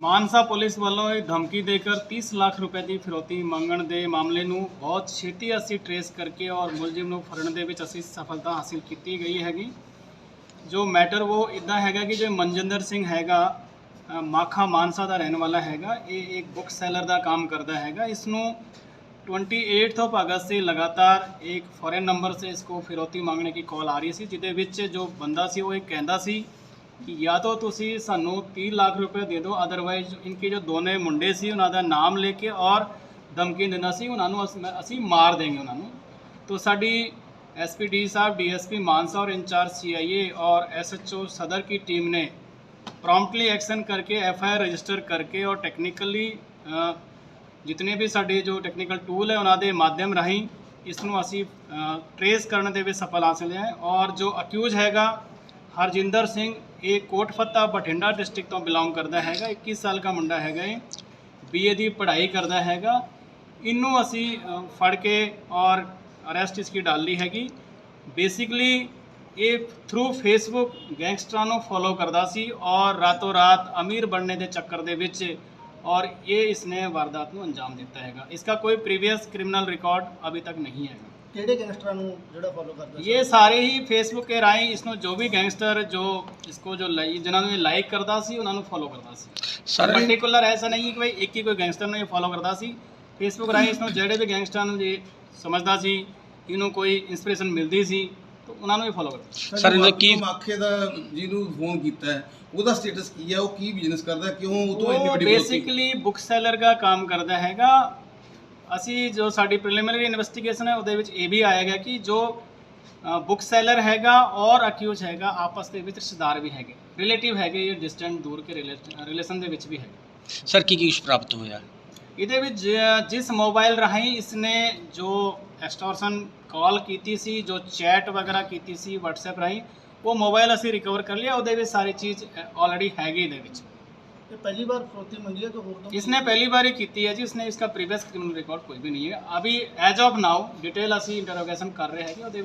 Mansa police ਵੱਲੋਂ ਇਹ ਧਮਕੀ ਦੇ ਦੇਕਰ 30 ਲੱਖ ਰੁਪਏ ਦੀ ਫਿਰੌਤੀ ਮੰਗਣ ਦੇ ਮਾਮਲੇ ਨੂੰ ਬਹੁਤ ਛੇਤੀ ਅਸੀਂ ਟਰੇਸ ਕਰਕੇ ਔਰ ਮੁਲਜ਼ਮ ਨੂੰ ਫੜਨ ਦੇ ਵਿੱਚ ਅਸੀਂ ਸਫਲਤਾ ਹਾਸਿਲ ਕੀਤੀ ਗਈ ਹੈਗੀ। ਜੋ ਮੈਟਰ ਉਹ ਇਦਾਂ ਹੈਗਾ ਕਿ ਜੋ ਮਨਜਿੰਦਰ ਸਿੰਘ ਹੈਗਾ ਮਾਖਾ ਮਾਨਸਾ ਦਾ ਰਹਿਣ ਵਾਲਾ ਹੈਗਾ, ਇਹ ਇੱਕ ਬੁੱਕ ਸੈਲਰ ਦਾ ਕੰਮ ਕਰਦਾ ਹੈਗਾ। ਇਸ ਨੂੰ 28 ਤੋਂ ਅਗस्त ਸੇ ਲਗਾਤਾਰ ਇੱਕ ਫੋਰਨ ਨੰਬਰ ਸੇ ਇਸ ਕੋ ਫਿਰੌਤੀ ਮੰਗਣ ਦੀ ਕਾਲ ਆ ਰਹੀ ਸੀ, ਜਿਹਦੇ ਵਿੱਚ ਜੋ ਬੰਦਾ ਸੀ ਉਹ ਇਹ ਕਹਿੰਦਾ ਸੀ ਕਿ ਜਾਂ ਤਾਂ ਤੁਸੀਂ ਸਾਨੂੰ 30 ਲੱਖ ਰੁਪਏ ਦੇ ਦਿਓ ਅਦਰਵਾਈਜ਼ ਇਨਕੇ ਜੋ ਦੋਨੇ ਮੁੰਡੇ ਸੀ ਉਹਨਾਂ ਦਾ ਨਾਮ ਲੈ ਕੇ ਔਰ ਧਮਕੀ ਦਿੰਦਾ ਸੀ ਉਹਨਾਂ ਨੂੰ ਅਸ- ਅਸੀਂ ਮਾਰ ਦੇਂਗੇ ਉਹਨਾਂ ਨੂੰ तो ਸਾਡੀ ਐਸਪੀਡੀ ਸਾਹਿਬ ਡੀਐਸਪੀ ਮਾਨਸਾ और इंचार्ज सीआईए और एसएचओ सदर की टीम ने ਪ੍ਰੋਮਪਟਲੀ ਐਕਸ਼ਨ ਕਰਕੇ ਐਫਆਈਆਰ ਰਜਿਸਟਰ ਕਰਕੇ ਔਰ ਟੈਕਨੀਕਲੀ ਜਿਤਨੇ ਵੀ ਸਾਡੇ ਜੋ ਟੈਕਨੀਕਲ ਟੂਲ ਹੈ ਉਹਨਾਂ ਦੇ ਮਾਧਿਅਮ ਰਾਹੀਂ ਇਸ ਨੂੰ ਅਸੀਂ ਟਰੇਸ ਕਰਨ ਦੇ ਵਿੱਚ ਸਫਲ ਹਾਸਿਲ ਹੈ ਔਰ ਜੋ ਅਕਿਊਜ਼ ਹੈਗਾ ਹਰਜਿੰਦਰ ਸਿੰਘ, ਇਹ ਕੋਟਫੱਤਾ ਬਠਿੰਡਾ ਡਿਸਟ੍ਰਿਕਟ ਤੋਂ ਬਿਲੋਂਗ ਕਰਦਾ ਹੈਗਾ 21 ਸਾਲ ਦਾ ਮੁੰਡਾ ਹੈਗਾ ਇਹ ਬੀਏ ਦੀ ਪੜ੍ਹਾਈ ਕਰਦਾ ਹੈਗਾ। ਇਹਨੂੰ ਅਸੀਂ ਫੜ ਕੇ ਔਰ ਅਰੈਸਟ ਇਸकी ਡਾਲ ਲਈ ਹੈਗੀ। ਬੇਸਿਕਲੀ ਇਹ ਥਰੂ ਫੇਸਬੁੱਕ ਗੈਂਗਸਟਰਾਂ ਨੂੰ ਫੋਲੋ ਕਰਦਾ ਸੀ ਔਰ ਰਾਤੋਂ ਰਾਤ ਅਮੀਰ ਬਣਨੇ ਦੇ ਚੱਕਰ ਦੇ ਵਿੱਚ ਔਰ ਇਹ ਇਸਨੇ ਵਾਰਦਾਤ ਨੂੰ ਅੰਜਾਮ ਦਿੱਤਾ ਹੈਗਾ। ਇਸका ਕੋਈ ਪ੍ਰੀਵੀਅਸ ਕ੍ਰਿਮੀਨਲ ਰਿਕਾਰਡ ਅਭੀ ਤੱਕ ਨਹੀਂ ਹੈਗਾ। ਕਿਹੜੇ ਗੈਂਗਸਟਰਾਂ ਨੂੰ ਜਿਹੜਾ ਫੋਲੋ ਕਰਦਾ ਸੀ ਇਹ ਸਾਰੇ ਹੀ ਫੇਸਬੁੱਕ ਕੇ ਰਾਹੀਂ ਇਸ ਨੂੰ ਜੋ ਵੀ ਗੈਂਗਸਟਰ ਜੋ ਇਸਕੋ ਜੋ ਲਾਈ ਜਿਨ੍ਹਾਂ ਨੂੰ ਇਹ ਲਾਈਕ ਕਰਦਾ ਸੀ ਉਹਨਾਂ ਨੂੰ ਫੋਲੋ ਕਰਦਾ ਸੀ। ਸਰ ਪਰਟੀਕੁਲਰ ਐਸਾ ਨਹੀਂ ਕਿ ਭਾਈ ਇੱਕ ਹੀ ਕੋਈ ਗੈਂਗਸਟਰ ਨੂੰ ਇਹ ਫੋਲੋ ਕਰਦਾ ਸੀ। ਫੇਸਬੁੱਕ ਰਾਹੀਂ ਇਸ ਨੂੰ ਜਿਹੜੇ ਵੀ ਗੈਂਗਸਟਰਾਂ ਨੂੰ ਜੇ ਸਮਝਦਾ ਸੀ ਇਹਨੂੰ ਕੋਈ ਇਨਸਪੀਰੇਸ਼ਨ ਮਿਲਦੀ ਸੀ ਤਾਂ ਉਹਨਾਂ ਨੂੰ ਹੀ ਫੋਲੋ ਕਰਦਾ ਸਰ, ਇਹਦਾ ਕੀ- ਮਾਖੇ ਦਾ ਜਿਹਨੂੰ ਫੋਨ ਕੀਤਾ ਹੈ ਉਹਦਾ ਸਟੇਟਸ ਕੀ ਹੈ? ਉਹ ਕੀ ਬਿਜ਼ਨਸ ਕਰਦਾ? ਕਿਉਂ ਉਹ ਤੋਂ ਇੰਨੀ ਉਹ ਵੱਡੀ ਫਿਰੌਤੀ- ਬੇਸਿਕਲੀ ਬੁੱਕ ਸੈਲਰ ਦਾ ਕੰਮ ਕਰਦਾ ਹੈਗਾ। ਅਸੀਂ ਜੋ ਸਾਡੀ ਪ੍ਰੀਲਿਮਿਨਰੀ ਇਨਵੈਸਟੀਗੇਸ਼ਨ ਹੈ ਉਹਦੇ ਵਿੱਚ ਇਹ ਵੀ ਆਇਆ ਗਿਆ ਕਿ ਜੋ ਬੁੱਕ ਸੈਲਰ ਹੈਗਾ ਔਰ ਅਕਿਊਜ਼ ਹੈਗਾ ਆਪਸ ਦੇ ਵਿੱਚ ਰਿਸ਼ਤੇਦਾਰ ਵੀ ਹੈਗੇ। ਰਿਲੇਟਿਵ ਹੈਗੇ ਇਹ ਡਿਸਟੈਂਟ ਦੂਰ ਕੇ ਰਿਲੇਸ਼ਨ ਦੇ ਵਿੱਚ ਵੀ ਹੈਗੇ। ਸਰ ਕੀ ਕੀ ਪ੍ਰਾਪਤ ਹੋਇਆ? ਇਹਦੇ ਵਿੱਚ ਜ- ਜਿਸ ਮੋਬਾਈਲ ਰਾਹੀਂ ਇਸਨੇ ਜੋ ਐਕਸਟੋਰਸ਼ਨ ਕਾਲ ਕੀਤੀ ਸੀ ਜੋ ਚੈਟ ਵਗੈਰਾ ਕੀਤੀ ਸੀ WhatsApp ਰਾਹੀਂ ਉਹ ਮੋਬਾਈਲ ਅਸੀਂ ਰਿਕਵਰ ਕਰ ਲਿਆ। ਉਹਦੇ ਵਿੱਚ ਸਾਰੀ ਚੀਜ਼ ਆਲਰੇਡੀ ਹੈਗੀ ਇਹਦੇ ਵਿੱਚ। ये पहली बार फरोती मंगी है तो और ਇਸਨੇ ਪਹਿਲੀ ਵਾਰ ਕੀਤੀ ਹੈ ਜੀ ਇਸਨੇ ਇਸਕਾ ਪ੍ਰੀਵੀਅਸ ਕ੍ਰਿਮੀਨਲ ਰਿਕਾਰਡ ਕੋਈ ਵੀ ਨਹੀਂ ਹੈ। ਅਭੀ ਐਜ ਆਫ ਨਾਓ ਡਿਟੇਲ ਅਸੀਂ ਇੰਟਰੋਗੇਸ਼ਨ ਕਰ ਰਹੇ ਹੈਗੇ ਔਰ ਦੀ